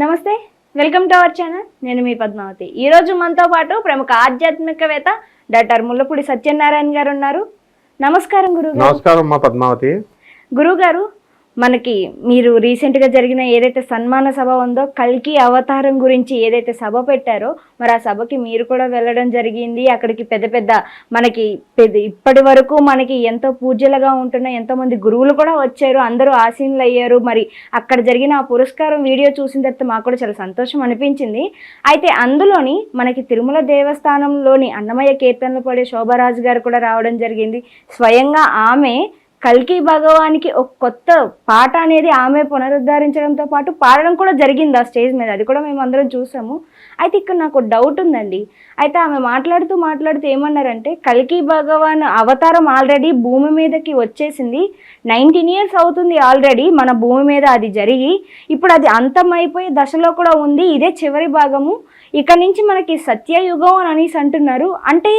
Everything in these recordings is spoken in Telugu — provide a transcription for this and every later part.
నమస్తే వెల్కమ్ టు అవర్ ఛానల్. నేను మీ పద్మావతి. ఈ రోజు మనతో పాటు ప్రముఖ ఆధ్యాత్మికవేత్త డాక్టర్ ముల్లపూడి సత్యనారాయణ గారు ఉన్నారు. నమస్కారం గురుగారు. నమస్కారం అమ్మా పద్మావతి. గురుగారు మనకి మీరు రీసెంట్గా జరిగిన ఏదైతే సన్మాన సభ ఉందో కల్కి అవతారం గురించి ఏదైతే సభ పెట్టారో మరి ఆ సభకి మీరు కూడా వెళ్ళడం జరిగింది. అక్కడికి పెద్ద పెద్ద మనకి పెద్ద ఇప్పటి వరకు మనకి ఎంతో పూజలుగా ఉంటున్న ఎంతో మంది గురువులు కూడా వచ్చారు. అందరూ ఆసీనులు అయ్యారు మరి అక్కడ జరిగిన ఆ పురస్కారం వీడియో చూసిన తర్వాత మాకు కూడా చాలా సంతోషం అనిపించింది. అయితే అందులోని మనకి తిరుమల దేవస్థానంలోని అన్నమయ్య కీర్తనలు పడే శోభరాజు గారు కూడా రావడం జరిగింది. స్వయంగా ఆమె కల్కి భగవానికి ఒక కొత్త పాట అనేది ఆమె పునరుద్ధరించడంతో పాటు పాడడం కూడా జరిగింది ఆ స్టేజ్ మీద. అది కూడా మేము అందరం చూసాము. అయితే ఇక్కడ నాకు డౌట్ ఉందండి. అయితే ఆమె మాట్లాడుతూ మాట్లాడుతూ ఏమన్నారంటే కల్కి భగవాన్ అవతారం ఆల్రెడీ భూమి మీదకి వచ్చేసింది. నైన్టీన్ ఇయర్స్ అవుతుంది ఆల్రెడీ మన భూమి మీద అది జరిగి. ఇప్పుడు అది అంతమైపోయే దశలో కూడా ఉంది. ఇదే చివరి భాగము. ఇక నుంచి మనకి సత్యయుగం అని అనేసి అంటున్నారు. అంటే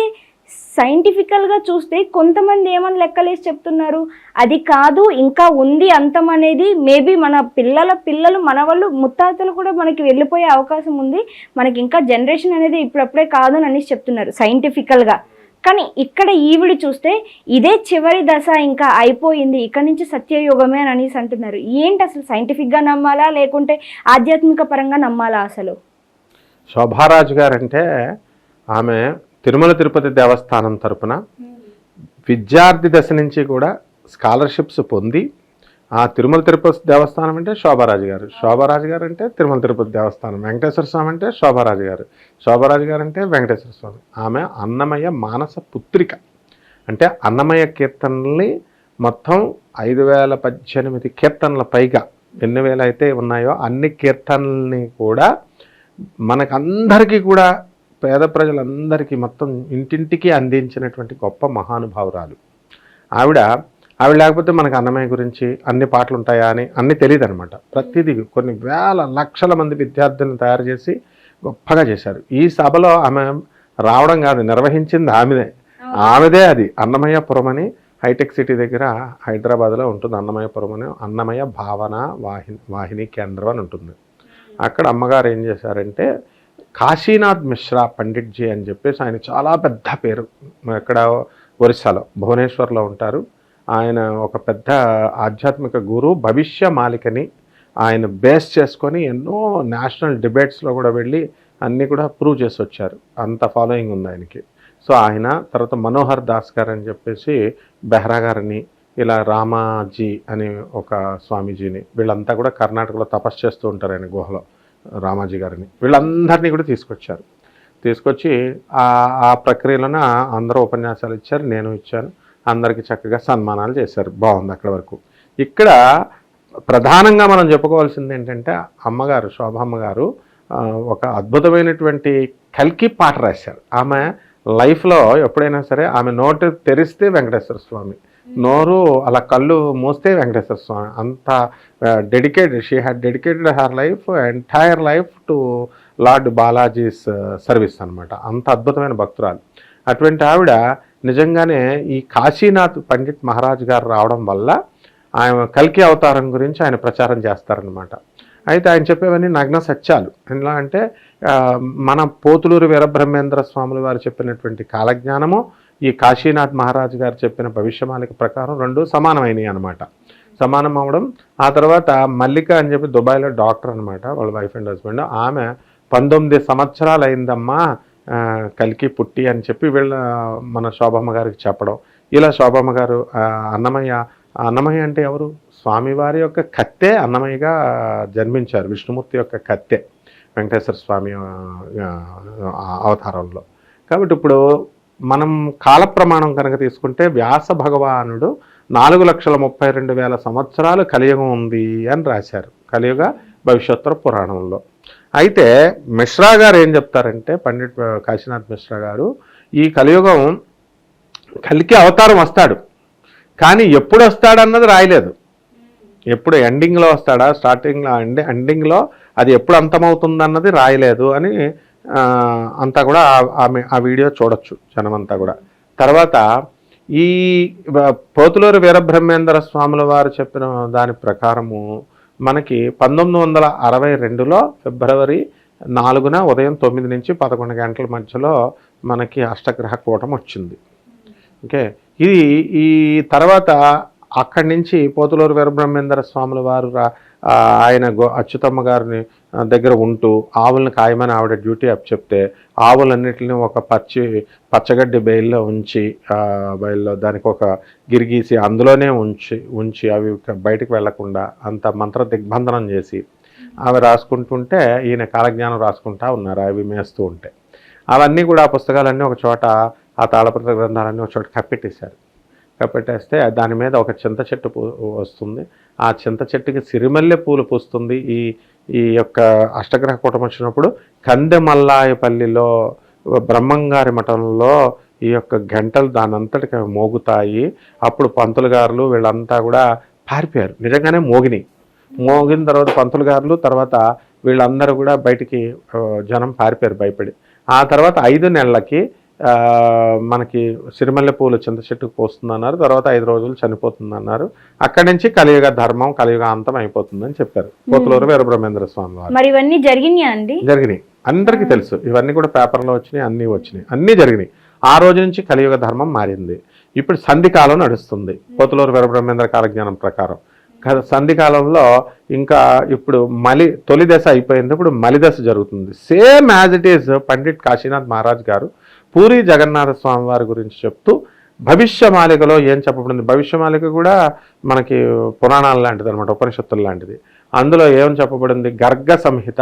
సైంటిఫికల్గా చూస్తే కొంతమంది ఏమని లెక్కలేసి చెప్తున్నారు? అది కాదు ఇంకా ఉంది అంతం అనేది మేబీ మన పిల్లల పిల్లలు మన వాళ్ళు ముత్తాతలు కూడా మనకి వెళ్ళిపోయే అవకాశం ఉంది. మనకి ఇంకా జనరేషన్ అనేది ఇప్పుడప్పుడే కాదు అని చెప్తున్నారు సైంటిఫికల్గా. కానీ ఇక్కడ ఈవిడ చూస్తే ఇదే చివరి దశ ఇంకా అయిపోయింది ఇక్కడ నుంచి సత్యయుగమే అని అనేసి అంటున్నారు. ఏంటి అసలు సైంటిఫిక్గా నమ్మాలా లేకుంటే ఆధ్యాత్మిక పరంగా నమ్మాలా అసలు? శోభారాజు గారంటే ఆమె తిరుమల తిరుపతి దేవస్థానం తరపున విద్యార్థి దశ నుంచి కూడా స్కాలర్షిప్స్ పొంది ఆ తిరుమల తిరుపతి దేవస్థానం అంటే శోభారాజు గారు. శోభారాజు గారు అంటే తిరుమల తిరుపతి దేవస్థానం. వెంకటేశ్వర స్వామి అంటే శోభారాజు గారు. శోభారాజు గారు అంటే వెంకటేశ్వర స్వామి. ఆమె అన్నమయ్య మానస పుత్రిక. అంటే అన్నమయ్య కీర్తనల్ని మొత్తం ఐదు వేల పద్దెనిమిది కీర్తనల పైగా ఎన్ని వేలు అయితే ఉన్నాయో అన్ని కీర్తనల్ని కూడా మనకందరికీ కూడా పేద ప్రజలందరికీ మొత్తం ఇంటింటికి అందించినటువంటి గొప్ప మహానుభావురాలు. ఆవిడ ఆవిడ లేకపోతే మనకు అన్నమయ్య గురించి అన్ని పాటలు ఉంటాయా అని అన్ని తెలియదు అనమాట ప్రతిదీ కొన్ని వేల లక్షల మంది విద్యార్థులను తయారు చేసి గొప్పగా చేశారు. ఈ సభలో ఆమె రావడం కాదు నిర్వహించింది ఆమెదే. ఆమెదే అది. అన్నమయ్యపురం అని హైటెక్ సిటీ దగ్గర హైదరాబాద్లో ఉంటుంది అన్నమయ్యపురం అని. అన్నమయ్య భావన వాహిని వాహిని కేంద్రం అని ఉంటుంది. అక్కడ అమ్మగారు ఏం చేశారంటే కాశీనాథ్ మిశ్రా పండిట్జీ అని చెప్పేసి ఆయన చాలా పెద్ద పేరు. ఇక్కడ ఒరిస్సాలో భువనేశ్వర్లో ఉంటారు. ఆయన ఒక పెద్ద ఆధ్యాత్మిక గురు భవిష్య మాలికని ఆయన బేస్ చేసుకొని ఎన్నో నేషనల్ డిబేట్స్లో కూడా వెళ్ళి అన్నీ కూడా ప్రూవ్ చేసి వచ్చారు. అంత ఫాలోయింగ్ ఉంది ఆయనకి. సో ఆయన తర్వాత మనోహర్ దాస్ గారు అని చెప్పేసి బెహ్రా గారిని ఇలా రామాజీ అనే ఒక స్వామీజీని వీళ్ళంతా కూడా కర్ణాటకలో తపస్సు చేస్తూ ఉంటారు ఆయన గుహలో. రామాజీ గారిని. వీళ్ళందరినీ కూడా తీసుకొచ్చారు. తీసుకొచ్చి ఆ ప్రక్రియలోనే అందరూ ఉపన్యాసాలు ఇచ్చారు నేను ఇచ్చాను. అందరికీ చక్కగా సన్మానాలు చేశారు. బాగుంది అక్కడ వరకు. ఇక్కడ ప్రధానంగా మనం చెప్పుకోవాల్సింది ఏంటంటే అమ్మగారు శోభమ్మ గారు ఒక అద్భుతమైనటువంటి కల్కి పాట రాశారు. ఆమె లైఫ్లో ఎప్పుడైనా సరే ఆమె నోటు తెరిస్తే వెంకటేశ్వర స్వామి. నోరు అలా కళ్ళు మూస్తే వెంకటేశ్వర స్వామి. అంత dedicated she had dedicated her life entire life to lord Balaji's service అనమాట అంత అద్భుతమైన భక్తురాలు. అటువంటి ఆవిడ నిజంగానే ఈ కాశీనాథ్ పండిట్ మహారాజ్ గారు రావడం వల్ల ఆయన కల్కి అవతారం గురించి ఆయన ప్రచారం చేస్తారనమాట అయితే ఆయన చెప్పేవన్నీ నగ్న సత్యాలు. ఎలా అంటే మన పోతులూరు వీరబ్రహ్మేంద్ర స్వాములు వారు చెప్పినటువంటి కాలజ్ఞానము ఈ కాశీనాథ్ మహారాజ్ గారు చెప్పిన భవిష్యమాలిక ప్రకారం రెండు సమానమైనవి అనమాట సమానం అవ్వడం ఆ తర్వాత మల్లిక అని చెప్పి దుబాయ్లో డాక్టర్ అనమాట వాళ్ళ వైఫ్ అండ్ హస్బెండ్. ఆమె పంతొమ్మిది సంవత్సరాలు అయిందమ్మా కలికి పుట్టి అని చెప్పి వీళ్ళ మన శోభమ్మ గారికి చెప్పడం. ఇలా శోభమ్మ గారు అన్నమయ్య అన్నమయ్య అంటే ఎవరు? స్వామివారి యొక్క కత్తే అన్నమయ్యగా జన్మించారు విష్ణుమూర్తి యొక్క కత్తె వెంకటేశ్వర స్వామి అవతారంలో. కాబట్టి ఇప్పుడు మనం కాల ప్రమాణం కనుక తీసుకుంటే వ్యాస భగవానుడు నాలుగు లక్షల ముప్పై రెండు వేల సంవత్సరాలు కలియుగం ఉంది అని రాశారు. కలియుగ భవిష్యోత్తర పురాణంలో. అయితే మిశ్రా గారు ఏం చెప్తారంటే పండిట్ కాశీనాథ్ మిశ్రా గారు ఈ కలియుగం కలికి అవతారం వస్తాడు. కానీ ఎప్పుడు వస్తాడన్నది రాయలేదు. ఎప్పుడు ఎండింగ్లో వస్తాడా స్టార్టింగ్లో ఎండి ఎండింగ్లో అది ఎప్పుడు అంతమవుతుందన్నది రాయలేదు అని అంతా కూడా ఆ- ఆమె ఆ వీడియో చూడొచ్చు జనమంతా కూడా. తర్వాత ఈ పోతులూరు వీరబ్రహ్మేంద్ర స్వాముల వారు చెప్పిన దాని ప్రకారము మనకి పంతొమ్మిది వందల అరవై రెండులో ఫిబ్రవరి నాలుగున ఉదయం తొమ్మిది నుంచి పదకొండు గంటల మధ్యలో మనకి అష్టగ్రహ కూటం వచ్చింది. ఓకే? ఇది ఈ తర్వాత అక్కడి నుంచి పోతులూరు వీరబ్రహ్మేంద్ర స్వాముల వారు రా ఆయన గో అచ్యుతమ్మ గారిని దగ్గర ఉంటూ ఆవులను కాయమని ఆవిడ డ్యూటీ అప్ చెప్తే ఆవులన్నింటినీ ఒక పచ్చి పచ్చగడ్డి బయల్లో ఉంచి బయల్లో దానికి ఒక గిరిగీసి అందులోనే ఉంచి ఉంచి అవి బయటకు బయటికి వెళ్ళకుండా అంత మంత్ర దిగ్బంధనం చేసి అవి రాసుకుంటుంటే ఈయన కాలజ్ఞానం రాసుకుంటా ఉన్నారు అవి మేస్తూ ఉంటే. అవన్నీ కూడా ఆ పుస్తకాలన్నీ ఒక చోట ఆ తాళపత్ర గ్రంథాలన్నీ ఒక చోట కప్పెట్టేశారు. కప్పెట్టేస్తే దాని మీద ఒక చింత చెట్టు వస్తుంది. ఆ చింత చెట్టుకి సిరిమల్లె పూలు పూస్తుంది. ఈ ఈ యొక్క అష్టగ్రహ కూటం వచ్చినప్పుడు కందెమల్లాయపల్లిలో బ్రహ్మంగారి మఠంలో ఈ యొక్క గంటలు దానంతటికి మోగుతాయి. అప్పుడు పంతులు గారులు వీళ్ళంతా కూడా పారిపోయారు. నిజంగానే మోగిని మోగిన తర్వాత పంతులు గారులు తర్వాత వీళ్ళందరూ కూడా బయటికి జనం పారిపోయారు భయపడి. ఆ తర్వాత ఐదు నెలలకి మనకి సిరిమల్లె పూలు చింత చెట్టుకు పోస్తుందన్నారు తర్వాత ఐదు రోజులు చనిపోతుందన్నారు. అక్కడి నుంచి కలియుగ ధర్మం కలియుగ అంతం అయిపోతుందని చెప్పారు. పోతులూరు వీరబ్రహ్మేంద్ర స్వామి వారు. మరి ఇవన్నీ జరిగినాయా అండి? జరిగినాయి. అందరికీ తెలుసు. ఇవన్నీ కూడా పేపర్లో వచ్చినాయి అన్నీ వచ్చినాయి. అన్నీ జరిగినాయి. ఆ రోజు నుంచి కలియుగ ధర్మం మారింది. ఇప్పుడు సంధికాలం నడుస్తుంది. పోతులూరు వీరబ్రహ్మేంద్ర కాలజ్ఞానం ప్రకారం. సంధికాలంలో ఇంకా ఇప్పుడు మలి తొలి దశ అయిపోయింది. ఇప్పుడు మలి దశ జరుగుతుంది. Same as it is Pandit Kashinath Maharaj గారు పూరి జగన్నాథ స్వామి వారి గురించి చెప్తూ భవిష్యమాలికలో ఏం చెప్పబడింది? భవిష్యమాలిక కూడా మనకి పురాణాలు లాంటిది అనమాట ఉపనిషత్తులు లాంటిది. అందులో ఏం చెప్పబడింది? గర్గ సంహిత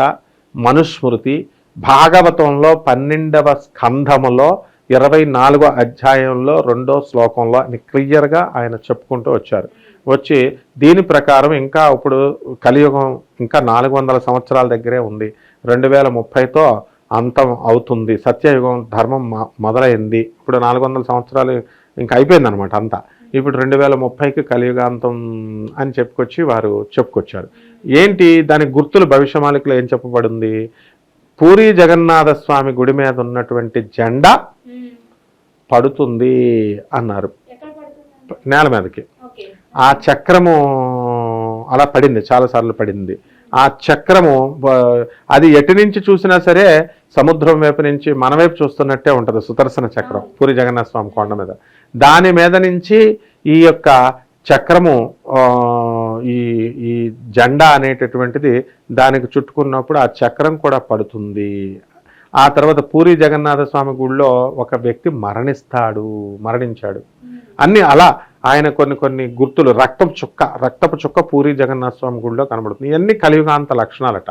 మనుస్మృతి భాగవతంలో పన్నెండవ స్కంధములో ఇరవై నాలుగో అధ్యాయంలో రెండో శ్లోకంలో అని క్లియర్గా ఆయన చెప్పుకుంటూ వచ్చారు. వచ్చి దీని ప్రకారం ఇంకా ఇప్పుడు కలియుగం ఇంకా నాలుగు వందల సంవత్సరాల దగ్గరే ఉంది. రెండు వేల ముప్పైతో అంతం అవుతుంది. సత్యయుగం ధర్మం మొదలైంది. ఇప్పుడు నాలుగు వందల సంవత్సరాలు ఇంకా అయిపోయింది అనమాట అంతా. ఇప్పుడు రెండు వేల ముప్పైకి కలియుగాంతం అని చెప్పుకొచ్చి వారు చెప్పుకొచ్చారు. ఏంటి? దాని గుర్తులు భవిష్యమాలికలో ఏం చెప్పబడింది? పూరి జగన్నాథ స్వామి గుడి మీద ఉన్నటువంటి జెండా పడుతుంది అన్నారు. నేల మీదకి. ఆ చక్రము అలా పడింది చాలాసార్లు పడింది. ఆ చక్రము అది ఎటు నుంచి చూసినా సరే సముద్రం వైపు నుంచి మన వైపు చూస్తున్నట్టే ఉంటుంది సుదర్శన చక్రం పూరి జగన్నాథ స్వామి కొండ మీద. దాని మీద నుంచి ఈ యొక్క చక్రము ఈ ఈ జెండా అనేటటువంటిది దానికి చుట్టుకున్నప్పుడు ఆ చక్రం కూడా పడుతుంది. ఆ తర్వాత పూరి జగన్నాథ స్వామి గుడిలో ఒక వ్యక్తి మరణిస్తాడు మరణించాడు. అన్ని అలా ఆయన కొన్ని కొన్ని గుర్తులు రక్తం చుక్క రక్తపు చుక్క పూరి జగన్నాథ స్వామి గుడిలో కనబడుతుంది. ఇవన్నీ కలియుగాంత లక్షణాలట.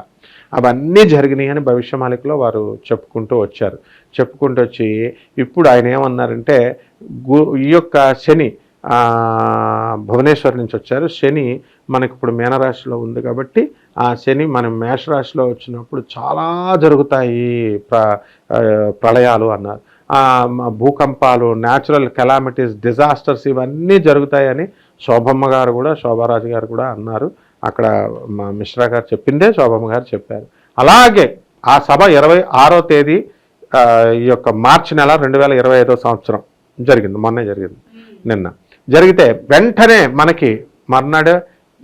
అవన్నీ జరిగినాయి అని భవిష్యమాలికలో వారు చెప్పుకుంటూ వచ్చారు. చెప్పుకుంటూ వచ్చి ఇప్పుడు ఆయన ఏమన్నారంటే గు ఈ యొక్క శని భువనేశ్వర్ నుంచి వచ్చారు. శని మనకి ఇప్పుడు మేనరాశిలో ఉంది కాబట్టి ఆ శని మనం మేషరాశిలో వచ్చినప్పుడు చాలా జరుగుతాయి ప్ర ప్రళయాలు అన్నారు. భూకంపాలు న్యాచురల్ కెలామిటీస్ డిజాస్టర్స్ ఇవన్నీ జరుగుతాయని శోభమ్మ గారు కూడా శోభారాజు గారు కూడా అన్నారు. అక్కడ మిశ్రా గారు చెప్పిందే శోభమ్మ గారు చెప్పారు. అలాగే ఆ సభ ఇరవై ఆరో తేదీ ఈ యొక్క మార్చి నెల రెండు వేల ఇరవై ఐదో సంవత్సరం జరిగింది. మొన్నే జరిగింది. నిన్న. జరిగితే వెంటనే మనకి మర్నాడు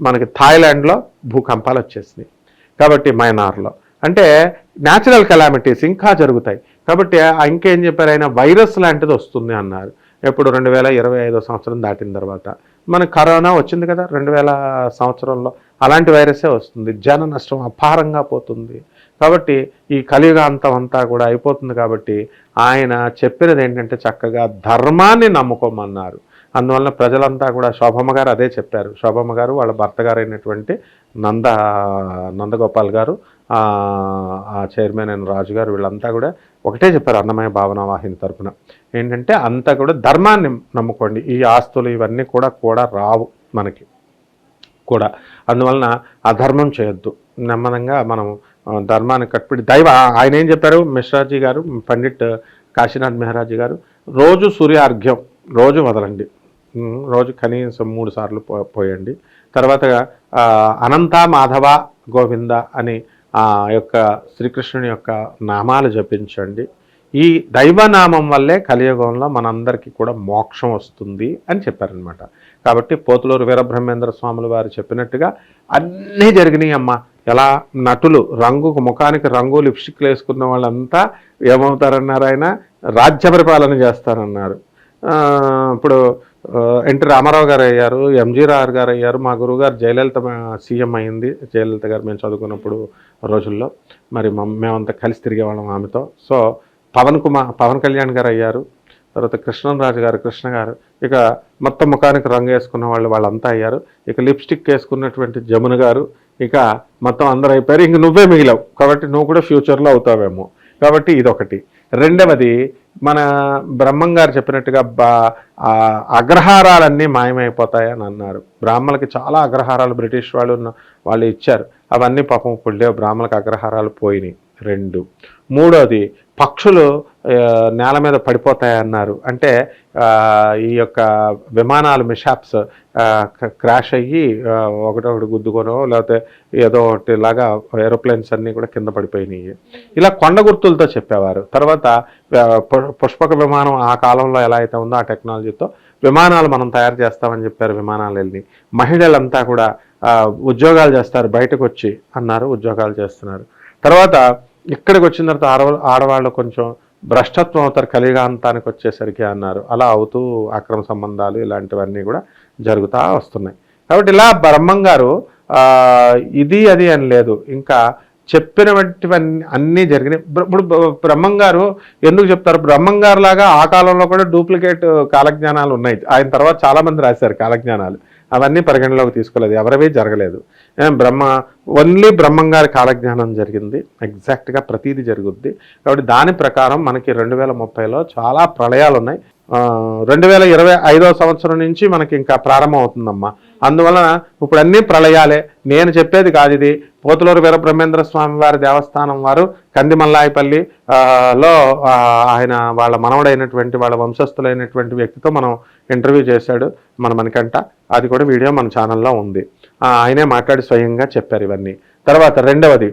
మనకి థాయిలాండ్లో భూకంపాలు వచ్చేసినాయి. కాబట్టి మైనార్లో. అంటే న్యాచురల్ కెలామిటీస్ ఇంకా జరుగుతాయి. కాబట్టి ఆ ఇంకేం చెప్పారు? ఆయన వైరస్ లాంటిది వస్తుంది అన్నారు. ఎప్పుడు? రెండు వేల ఇరవై ఐదో సంవత్సరం దాటిన తర్వాత. మన కరోనా వచ్చింది కదా రెండు వేల సంవత్సరంలో. అలాంటి వైరసే వస్తుంది. జన నష్టం అపారంగా పోతుంది. కాబట్టి ఈ కలియుగాంతం అంతా కూడా అయిపోతుంది కాబట్టి ఆయన చెప్పినది ఏంటంటే చక్కగా ధర్మాన్ని నమ్ముకోమన్నారు. అందువలన ప్రజలంతా కూడా శోభమ్మ గారు అదే చెప్పారు. శోభమ్మ గారు వాళ్ళ భర్త గారు అయినటువంటి నంద నందగోపాల్ గారు ఆ చైర్మన్ అండ్ రాజు గారు వీళ్ళంతా కూడా ఒకటే చెప్పారు అన్నమయ్య భావన వాహిని తరఫున ఏంటంటే అంతా కూడా ధర్మాన్ని నమ్ముకోండి. ఈ ఆస్తులు ఇవన్నీ కూడా కూడా రావు మనకి. కూడా. అందువలన అధర్మం చేయొద్దు. నెమ్మదంగా మనం ధర్మాన్ని కట్టుబడి దైవ ఆయన ఏం చెప్పారు? మిశ్రాజీ గారు పండిట్ కాశీనాథ్ మెహరాజీ గారు రోజు సూర్యార్ఘ్యం రోజు వదలండి. రోజు కనీసం మూడు సార్లు పో పోయండి. తర్వాత అనంత మాధవ గోవింద అని ఆ యొక్క శ్రీకృష్ణుని యొక్క నామాలు జపించండి. ఈ దైవనామం వల్లే కలియుగంలో మనందరికీ కూడా మోక్షం వస్తుంది అని చెప్పారనమాట కాబట్టి పోతులూరు వీరబ్రహ్మేంద్ర స్వాములు వారు చెప్పినట్టుగా అన్నీ జరిగినాయి అమ్మ. ఎలా నటులు రంగుకు ముఖానికి రంగు లిప్స్టిక్లు వేసుకున్న వాళ్ళంతా ఏమవుతారన్నారు ఆయన? రాజ్య పరిపాలన చేస్తారన్నారు ఇప్పుడు ఎన్టీ రామారావు గారు అయ్యారు ఎంజీ రావు గారు అయ్యారు మా గురువుగారు జయలలిత సీఎం అయింది. జయలలిత గారు మేము చదువుకున్నప్పుడు రోజుల్లో. మరి మేమంతా కలిసి తిరిగేవాళ్ళం ఆమెతో. సో పవన్ కుమార్ పవన్ కళ్యాణ్ గారు అయ్యారు. తర్వాత కృష్ణరాజు గారు కృష్ణ గారు. ఇక మొత్తం ముఖానికి రంగు వేసుకున్న వాళ్ళు వాళ్ళంతా అయ్యారు. ఇక లిప్స్టిక్ వేసుకున్నటువంటి జమున గారు. ఇక మొత్తం అందరూ అయిపోయారు. ఇంక నువ్వే మిగిలావు. కాబట్టి నువ్వు కూడా ఫ్యూచర్లో అవుతావేమో. కాబట్టి ఇదొకటి. రెండవది మన బ్రహ్మం గారు చెప్పినట్టుగా బా అగ్రహారాలన్నీ మాయమైపోతాయని అన్నారు. బ్రాహ్మణులకి చాలా అగ్రహారాలు బ్రిటిష్ వాళ్ళు ఉన్న- వాళ్ళు ఇచ్చారు. అవన్నీ పాపం ఇప్పుడు లేవు బ్రాహ్మణులకు అగ్రహారాలు పోయినాయి. రెండు. మూడోది పక్షులు నేల మీద పడిపోతాయన్నారు. అంటే ఈ యొక్క విమానాలు మిషాప్స్ క్రాష్ అయ్యి ఒకటొకటి గుద్దుకోనో లేకపోతే ఏదో ఒకటి లాగా ఏరోప్లేన్స్ అన్నీ కూడా కింద పడిపోయినాయి. ఇలా కొండ గుర్తులతో చెప్పేవారు. తర్వాత పు- పుష్పక విమానం ఆ కాలంలో ఎలా అయితే ఉందో ఆ టెక్నాలజీతో విమానాలు మనం తయారు చేస్తామని చెప్పారు విమానాలు వెళ్ళి. మహిళలంతా కూడా ఉద్యోగాలు చేస్తారు బయటకు వచ్చి అన్నారు ఉద్యోగాలు చేస్తున్నారు. తర్వాత ఇక్కడికి వచ్చిన తర్వాత ఆడవాళ్ళు ఆడవాళ్ళు కొంచెం భ్రష్టత్వం అవుతారు కలిగాంతానికి వచ్చేసరికి అన్నారు. అలా అవుతూ అక్రమ సంబంధాలు ఇలాంటివన్నీ కూడా జరుగుతూ వస్తున్నాయి. కాబట్టి ఇలా బ్రహ్మం గారు ఇది అది అని లేదు. ఇంకా చెప్పినటువంటివన్నీ అన్నీ జరిగినాయి. ఇప్పుడు బ్రహ్మం గారు ఎందుకు చెప్తారు? బ్రహ్మం గారు లాగా ఆ కాలంలో కూడా డూప్లికేట్ కాలజ్ఞానాలు ఉన్నాయి. ఆయన తర్వాత చాలా మంది రాశారు కాలజ్ఞానాలు. అవన్నీ పరిగణలోకి తీసుకోలేదు. ఎవరివి జరగలేదు. బ్రహ్మ ఓన్లీ బ్రహ్మంగారి కాలజ్ఞానం జరిగింది. ఎగ్జాక్ట్గా ప్రతీది జరుగుద్ది. కాబట్టి దాని ప్రకారం మనకి రెండు వేల ముప్పైలో చాలా ప్రళయాలు ఉన్నాయి రెండు వేల ఇరవై ఐదో సంవత్సరం నుంచి మనకి ఇంకా ప్రారంభం అవుతుందమ్మా అందువలన ఇప్పుడు అన్ని ప్రళయాలే. నేను చెప్పేది కాదు ఇది. పోతులూరు వీరబ్రహ్మేంద్ర స్వామి వారి దేవస్థానం వారు కందిమల్లాయపల్లి లో ఆయన వాళ్ళ మనవడైనటువంటి వాళ్ళ వంశస్థులైనటువంటి వ్యక్తితో మనం ఇంటర్వ్యూ చేశాడు మన మనకంట అది కూడా వీడియో మన ఛానల్లో ఉంది. ఆయనే మాట్లాడి స్వయంగా చెప్పారు ఇవన్నీ. తర్వాత రెండవది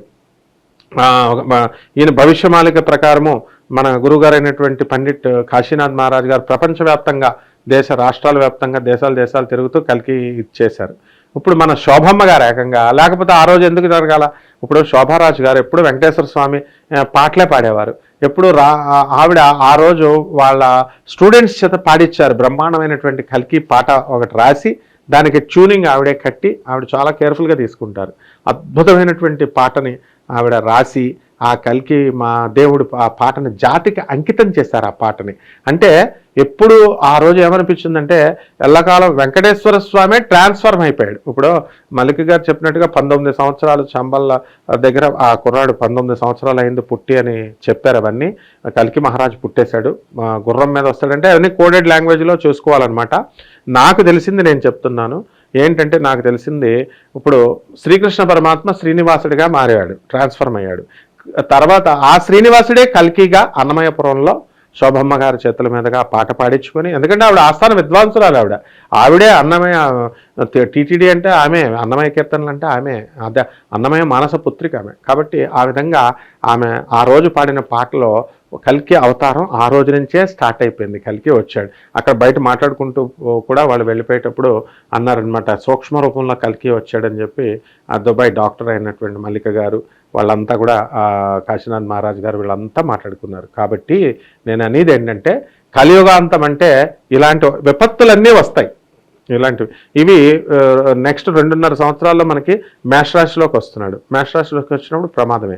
ఈయన భవిష్యమాలిక ప్రకారము మన గురుగారైనటువంటి పండిట్ కాశీనాథ్ మహారాజ్ గారు ప్రపంచవ్యాప్తంగా దేశ రాష్ట్రాల వ్యాప్తంగా దేశాలు దేశాలు తిరుగుతూ కలికి ఇచ్చేశారు. ఇప్పుడు మన శోభమ్మ గారు ఏకంగా లేకపోతే ఆ రోజు ఎందుకు జరగాల? ఇప్పుడు శోభారాజు గారు ఎప్పుడు వెంకటేశ్వర స్వామి పాటలే పాడేవారు. ఎప్పుడు రా ఆవిడ ఆ రోజు వాళ్ళ స్టూడెంట్స్ చేత పాడిచ్చారు. బ్రహ్మాండమైనటువంటి కల్కి పాట ఒకటి రాసి దానికి ట్యూనింగ్ ఆవిడే కట్టి ఆవిడ చాలా కేర్ఫుల్గా తీసుకుంటారు. అద్భుతమైనటువంటి పాటని ఆవిడ రాసి ఆ కల్కి మా దేవుడు ఆ పాటని జాతికి అంకితం చేశారు ఆ పాటని. అంటే ఎప్పుడు ఆ రోజు ఏమనిపించిందంటే ఎల్లకాలం వెంకటేశ్వర స్వామి ట్రాన్స్ఫర్మ్ అయిపోయాడు. ఇప్పుడు మల్లిక గారు చెప్పినట్టుగా పంతొమ్మిది సంవత్సరాలు చంబల్ల దగ్గర ఆ కుర్రాడు పంతొమ్మిది సంవత్సరాలు అయింది పుట్టి అని చెప్పారు అవన్నీ. కల్కి మహారాజు పుట్టేశాడు. గుర్రం మీద వస్తాడంటే అవన్నీ కోడెడ్ లాంగ్వేజ్లో చూసుకోవాలన్నమాట. నాకు తెలిసింది నేను చెప్తున్నాను. ఏంటంటే నాకు తెలిసింది ఇప్పుడు శ్రీకృష్ణ పరమాత్మ శ్రీనివాసుడిగా మారాడు ట్రాన్స్ఫర్మ్ అయ్యాడు. తర్వాత ఆ శ్రీనివాసుడే కల్కిగా అన్నమయపురంలో శోభమ్మ గారి చేతుల మీదుగా పాట పాడించుకొని ఎందుకంటే ఆవిడ ఆస్థాన విద్వాంసురాలు ఆవిడ. ఆవిడే అన్నమయ టీటీడీ అంటే ఆమె అన్నమయ కీర్తనలు అంటే ఆమె అదే అన్నమయ మానస పుత్రిక ఆమె. కాబట్టి ఆ విధంగా ఆమె ఆ రోజు పాడిన పాటలో కల్కి అవతారం ఆ రోజు నుంచే స్టార్ట్ అయిపోయింది. కల్కి వచ్చాడు. అక్కడ బయట మాట్లాడుకుంటూ కూడా వాళ్ళు వెళ్ళిపోయేటప్పుడు అన్నారనమాట సూక్ష్మ రూపంలో కల్కి వచ్చాడని చెప్పి ఆ దుబాయ్ డాక్టర్ అయినటువంటి మల్లిక గారు వాళ్ళంతా కూడా కాశీనాథ్ మహారాజ్ గారు వీళ్ళంతా మాట్లాడుకున్నారు. కాబట్టి నేను అనేది ఏంటంటే కలియుగాంతం అంటే ఇలాంటి విపత్తులన్నీ వస్తాయి. ఇలాంటివి. ఇవి నెక్స్ట్ రెండున్నర సంవత్సరాల్లో మనకి మేషరాశిలోకి వస్తున్నాడు. మేషరాశిలోకి వచ్చినప్పుడు ప్రమాదమే.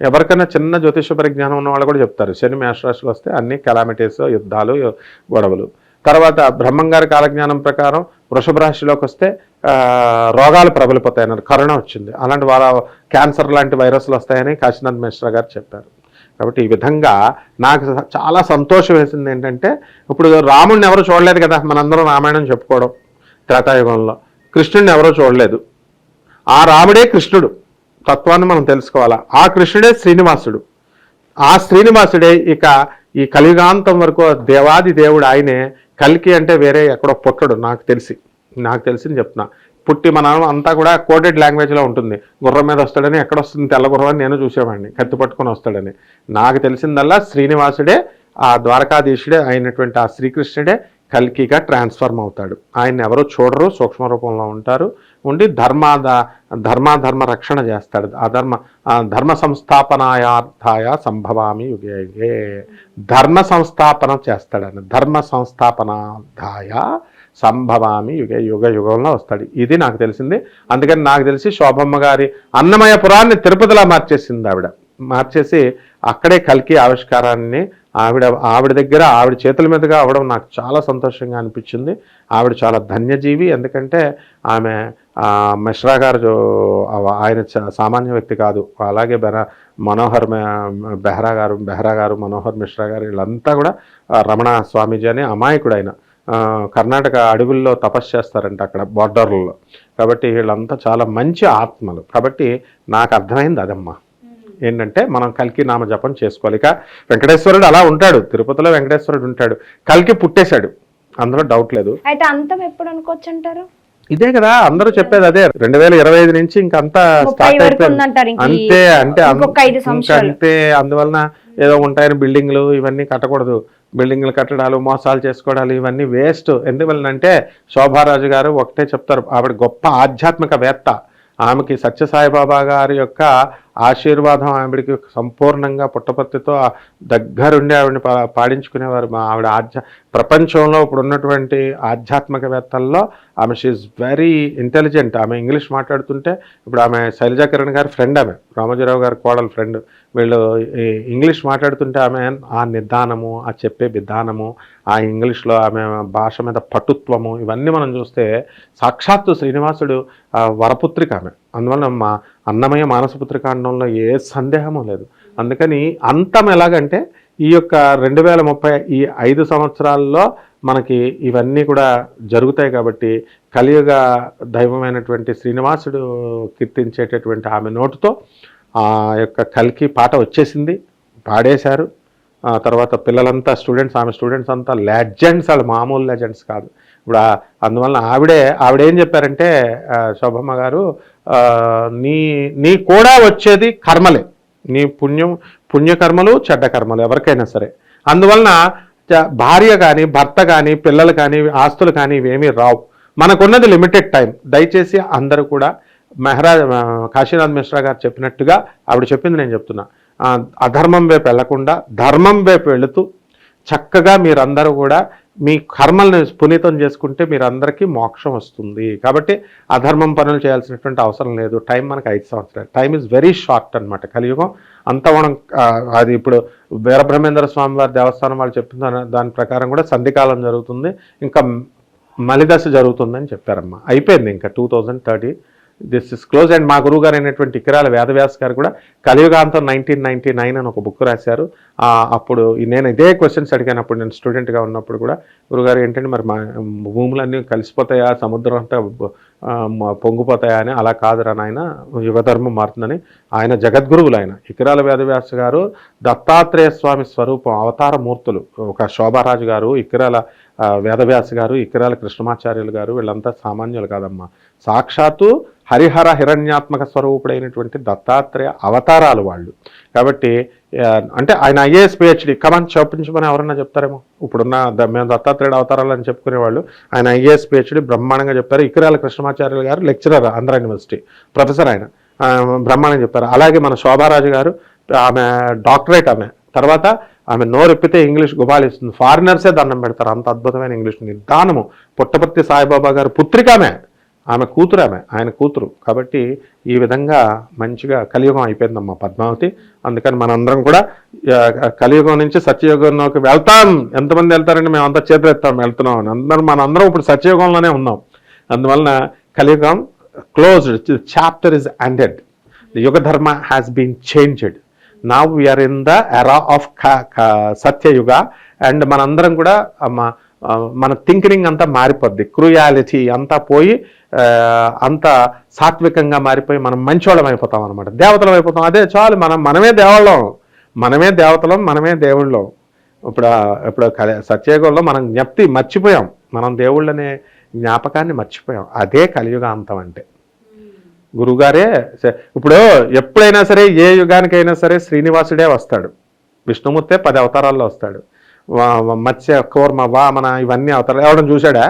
ఎవరికైనా చిన్న జ్యోతిష పరిజ్ఞానం ఉన్న వాళ్ళు కూడా చెప్తారు. శని మేషరాశిలో వస్తే అన్ని కెలామిటీస్ యుద్ధాలు గొడవలు. తర్వాత బ్రహ్మంగారి కాలజ్ఞానం ప్రకారం వృషభ రాశిలోకి వస్తే రోగాలు ప్రబలిపోతాయన్నారు కరోనా వచ్చింది. అలాంటి వాళ్ళ క్యాన్సర్ లాంటి వైరస్లు వస్తాయని కాశీనాథ్ మిశ్రా గారు చెప్పారు. కాబట్టి ఈ విధంగా నాకు చాలా సంతోషం వేసింది ఏంటంటే ఇప్పుడు రాముడిని ఎవరు చూడలేదు కదా మనందరం రామాయణం చెప్పుకోవడం త్రేతాయుగంలో. కృష్ణుడిని ఎవరో చూడలేదు. ఆ రాముడే కృష్ణుడు. తత్వాన్ని మనం తెలుసుకోవాలా? ఆ కృష్ణుడే శ్రీనివాసుడు. ఆ శ్రీనివాసుడే ఇక ఈ కలియుగాంతం వరకు దేవాది దేవుడు ఆయనే. కలికి అంటే వేరే ఎక్కడో పుట్టడు నాకు తెలిసి. నాకు తెలిసింది చెప్తున్నా. పుట్టి మన అంతా కూడా కోడెడ్ లాంగ్వేజ్లో ఉంటుంది. గుర్రం మీద వస్తాడని ఎక్కడ వస్తుంది తెల్ల గుర్రం అని నేను చూసేవాడిని. కత్తి పట్టుకొని వస్తాడని. నాకు తెలిసిందల్లా శ్రీనివాసుడే ఆ ద్వారకాధీశుడే అయినటువంటి ఆ శ్రీకృష్ణుడే కల్కిగా ట్రాన్స్ఫర్మ్ అవుతాడు. ఆయన ఎవరో చూడరు సూక్ష్మ రూపంలో ఉంటారు. ఉండి ధర్మాద ధర్మాధర్మ రక్షణ చేస్తాడు. అధర్మ ఆ ధర్మ సంస్థాపనాయార్థాయ సంభవామి యుగే. యుగే ధర్మ సంస్థాపన చేస్తాడని. ధర్మ సంస్థాపనార్థాయ సంభవామి యుగ యుగ యుగంలో వస్తాడు. ఇది నాకు తెలిసింది. అందుకని నాకు తెలిసి శోభమ్మ గారి అన్నమయ పురాన్ని తిరుపతిలా మార్చేసింది ఆవిడ. మార్చేసి అక్కడే కల్కి ఆవిష్కారాన్ని ఆవిడ ఆవిడ దగ్గర ఆవిడ చేతుల మీదుగా అవడం నాకు చాలా సంతోషంగా అనిపించింది. ఆవిడ చాలా ధన్యజీవి. ఎందుకంటే ఆమె మిశ్రా గారు ఆయన చ- సామాన్య వ్యక్తి కాదు. అలాగే బెరా మనోహర్ బెహ్రా గారు బెహ్రా గారు మనోహర్ మిశ్రా గారు వీళ్ళంతా కూడా రమణ స్వామీజీ అనే అమాయకుడు ఆయన. కర్ణాటక అడవుల్లో తపస్సు చేస్తారంట అక్కడ బార్డర్లలో. కాబట్టి వీళ్ళంతా చాలా మంచి ఆత్మలు. కాబట్టి నాకు అర్థమైంది అదమ్మా. ఏంటంటే మనం కల్కి నామ జపం చేసుకోవాలి. ఇక వెంకటేశ్వరుడు అలా ఉంటాడు. తిరుపతిలో వెంకటేశ్వరుడు ఉంటాడు. కల్కి పుట్టేశాడు. అందులో డౌట్ లేదు. అయితే అంతం ఎప్పుడు అనుకోవచ్చు అంటారు ఇదే కదా. అందరూ చెప్పేది అదే. రెండు వేల ఇరవై ఐదు నుంచి ఇంకంతా స్టార్ట్ అయిపోయింది. అంతే అంటే అంతే. అందువలన ఏదో ఉంటాయని బిల్డింగ్లు ఇవన్నీ కట్టకూడదు. బిల్డింగ్లు కట్టడాలు మోసాలు చేసుకోవడాలు ఇవన్నీ వేస్ట్. ఎందువలనంటే శోభారాజు గారు ఒకటే చెప్తారు. ఆవిడ గొప్ప ఆధ్యాత్మికవేత్త. ఆమెకి సత్యసాయిబాబా గారి యొక్క ఆశీర్వాదం ఆవిడికి సంపూర్ణంగా పుట్టపర్తితో దగ్గరుండి ఆవిడని పా- పాడించుకునేవారు మా ఆవిడ ఆధ్యా ప్రపంచంలో ఇప్పుడు ఉన్నటువంటి ఆధ్యాత్మికవేత్తల్లో ఆమె షీఈ్ వెరీ ఇంటెలిజెంట్ ఆమె ఇంగ్లీష్ మాట్లాడుతుంటే ఇప్పుడు ఆమె శైలజా కిరణ్ గారి ఫ్రెండ్ ఆమె. రామోజీరావు గారి కోడల ఫ్రెండ్ వీళ్ళు ఈ ఇంగ్లీష్ మాట్లాడుతుంటే ఆమె ఆ నిదానము ఆ చెప్పే విధానము ఆ ఇంగ్లీష్లో ఆమె భాష మీద పటుత్వము ఇవన్నీ మనం చూస్తే సాక్షాత్తు శ్రీనివాసుడు వరపుత్రిక ఆమె. అందువలన మా అన్నమయ్య మానసపుత్రకాండంలో ఏ సందేహమూ లేదు. అందుకని అంతం ఎలాగంటే ఈ యొక్క రెండు వేల ముప్పై ఈ ఐదు సంవత్సరాల్లో మనకి ఇవన్నీ కూడా జరుగుతాయి కాబట్టి కలియుగ దైవమైనటువంటి శ్రీనివాసుడు కీర్తించేటటువంటి ఆమె నోటుతో ఆ యొక్క కలికి పాట వచ్చేసింది. పాడేశారు. ఆ తర్వాత పిల్లలంతా స్టూడెంట్స్ ఆమె స్టూడెంట్స్ అంతా లెజెండ్స్ వాళ్ళు మామూలు లెజెండ్స్ కాదు. ఇప్పుడు అందువలన ఆవిడే ఆవిడ ఏం చెప్పారంటే శోభమ్మ గారు నీ నీ కూడా వచ్చేది కర్మలే. నీ పుణ్యం పుణ్యకర్మలు చెడ్డ కర్మలు ఎవరికైనా సరే. అందువలన భార్య కానీ భర్త కానీ పిల్లలు కానీ ఆస్తులు కానీ ఇవేమీ రావు. మనకున్నది లిమిటెడ్ టైం. దయచేసి అందరూ కూడా మెహరా కాశీనాథ్ మిశ్రా గారు చెప్పినట్టుగా ఆవిడ చెప్పింది నేను చెప్తున్నా. అధర్మం వైపు వెళ్ళకుండా ధర్మం వైపు వెళుతూ చక్కగా మీరందరూ కూడా మీ కర్మల్ని పునీతం చేసుకుంటే మీరందరికీ మోక్షం వస్తుంది. కాబట్టి అధర్మం పనులు చేయాల్సినటువంటి అవసరం లేదు. టైం మనకు ఐదు సంవత్సరాలు. టైం ఇస్ వెరీ షార్ట్ అనమాట కలియుగం అంత మనం అది ఇప్పుడు వీరబ్రహ్మేంద్ర స్వామి వారి దేవస్థానం వాళ్ళు చెప్పిన దాని- దాని ప్రకారం కూడా సంధికాలం జరుగుతుంది. ఇంకా మలిదశ జరుగుతుందని చెప్పారమ్మా. అయిపోయింది ఇంకా two thousand thirty this is close and మా గురువు గారు అయినటువంటి ఇకిరాల వేదవ్యాస్ గారు కూడా కలియుగాంతం నైన్టీన్ నైన్టీ నైన్ అని ఒక బుక్ రాశారు. అప్పుడు నేను ఇదే క్వశ్చన్స్ అడిగానప్పుడు నేను స్టూడెంట్గా ఉన్నప్పుడు కూడా గురుగారు ఏంటంటే మరి మా భూములన్నీ కలిసిపోతాయా సముద్రం అంతా పొంగిపోతాయా అని అలా కాదురా నాయన యుగధర్మం మారుతుందని ఆయన జగద్గురువులు ఆయన. ఇకరాల వేదవ్యాస గారు దత్తాత్రేయ స్వామి స్వరూపం అవతార మూర్తులు. ఒక శోభారాజు గారు ఇకరాల వేదవ్యాస గారు ఇకరాల కృష్ణమాచార్యులు గారు వీళ్ళంతా సామాన్యులు కాదమ్మా. సాక్షాత్తు హరిహర హిరణ్యాత్మక స్వరూపుడైనటువంటి దత్తాత్రేయ అవతారాలు వాళ్ళు. కాబట్టి అంటే ఆయన ఐఏఎస్ పిహెచ్డి కమాన్ చూపించమని ఎవరన్నా చెప్తారేమో? ఇప్పుడున్న మేము దత్తాత్రేయుడు అవతారాలు అని చెప్పుకునేవాళ్ళు. ఆయన ఐఏఎస్ పిహెచ్డి బ్రహ్మాండంగా చెప్పారు. ఇకరాల కృష్ణమాచార్యులు గారు లెక్చరర్ ఆంధ్ర యూనివర్సిటీ. ప్రొఫెసర్ ఆయన. బ్రహ్మాండంగా చెప్పారు. అలాగే మన శోభారాజు గారు ఆమె డాక్టరేట్ ఆమె. తర్వాత ఆమె నోరెప్పితే ఇంగ్లీష్ గుబాలిస్తుంది ఫారినర్సే దండం పెడతారు. అంత అద్భుతమైన ఇంగ్లీష్ నిదానము. పుట్టపర్తి సాయిబాబా గారు పుత్రికామే ఆమె. ఆమె కూతురు ఆమె ఆయన కూతురు. కాబట్టి ఈ విధంగా మంచిగా కలియుగం అయిపోయిందమ్మా పద్మావతి. అందుకని మనందరం కూడా కలియుగం నుంచి సత్యయుగంలోకి వెళ్తాం. ఎంతమంది వెళ్తారండి? మేము అంతా చేతులెత్తాం వెళ్తున్నాం అని. అందరం మనందరం ఇప్పుడు సత్యయుగంలోనే ఉన్నాం. అందువలన కలియుగం closed chapter is ended the yuga dharma has been changed నా we're in the era of Satyayuga. And మనందరం కూడా ఆ, మన థింకింగ్ అంతా మారిపోద్ది. క్రూయాలిటీ అంతా పోయి అంత సాత్వికంగా మారిపోయి మనం మంచివాళ్ళం అయిపోతాం అనమాట దేవతలం అయిపోతాం. అదే చాలు మనం మనమే దేవాళ్ళం. మనమే దేవతలం మనమే దేవుళ్ళం. ఇప్పుడు ఇప్పుడు కళ సత్యయుగంలో మనం జ్ఞప్తి మర్చిపోయాం. మనం దేవుళ్ళనే జ్ఞాపకాన్ని మర్చిపోయాం. అదే కలియుగాంతం అంటే. గురుగారే ఇప్పుడు ఎప్పుడైనా సరే ఏ యుగానికైనా సరే శ్రీనివాసుడే వస్తాడు. విష్ణుమూర్తే పది అవతారాల్లో వస్తాడు. మత్స్య కూర్మ వామన ఇవన్నీ అవుతారు ఎవడని చూశాడా?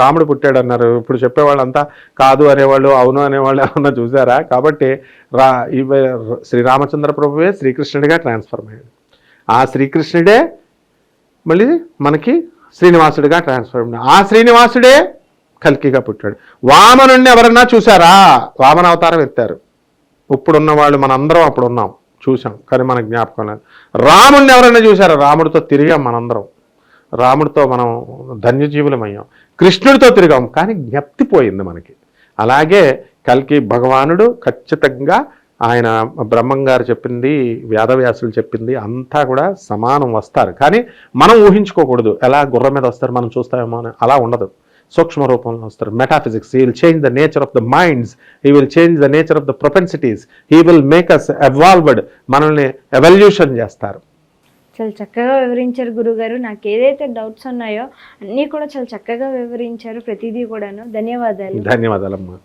రాముడు పుట్టాడు అన్నారు. ఇప్పుడు చెప్పేవాళ్ళంతా కాదు అనేవాళ్ళు అవును అనేవాళ్ళు ఏమన్నా చూసారా కాబట్టి రా ఇవ శ్రీరామచంద్ర ప్రభువే శ్రీకృష్ణుడిగా ట్రాన్స్ఫర్మ్ అయ్యాడు. ఆ శ్రీకృష్ణుడే మళ్ళీ మనకి శ్రీనివాసుడిగా ట్రాన్స్ఫర్ అయ్యాడు ఆ శ్రీనివాసుడే కల్కిగా పుట్టాడు. వామనుణ్ణి ఎవరన్నా చూసారా వామన అవతారం ఎత్తారు. ఇప్పుడున్న వాళ్ళు మనందరం అప్పుడు ఉన్నాం చూసాం కానీ మనకు జ్ఞాపకం లేదు. రాముడిని ఎవరైనా చూసారా రాముడితో తిరిగాం మనందరం. రాముడితో మనం ధన్యజీవులమయ్యాం కృష్ణుడితో తిరిగాం కానీ జ్ఞప్తిపోయింది మనకి. అలాగే కల్కి భగవానుడు ఖచ్చితంగా ఆయన బ్రహ్మం గారు చెప్పింది వేదవ్యాసులు చెప్పింది అంతా కూడా సమానం వస్తారు. కానీ మనం ఊహించుకోకూడదు. ఎలా గుర్రం మీద వస్తారు మనం చూస్తామేమో అని అలా ఉండదు. సూక్ష్మ రూపంలో వస్తారు. Metaphysics he will change the nature of the minds he will change the nature of the propensities he will make us evolved మనల్ని ఎవల్యూషన్ చేస్తారు. చాలా చక్కగా వివరించారు గురుగారు. నాకు ఏదైతే డౌట్స్ ఉన్నాయో అన్నీ కూడా చాలా చక్కగా వివరించారు. ప్రతిదీ కూడాను. ధన్యవాదాలు. ధన్యవాదాలమ్మా.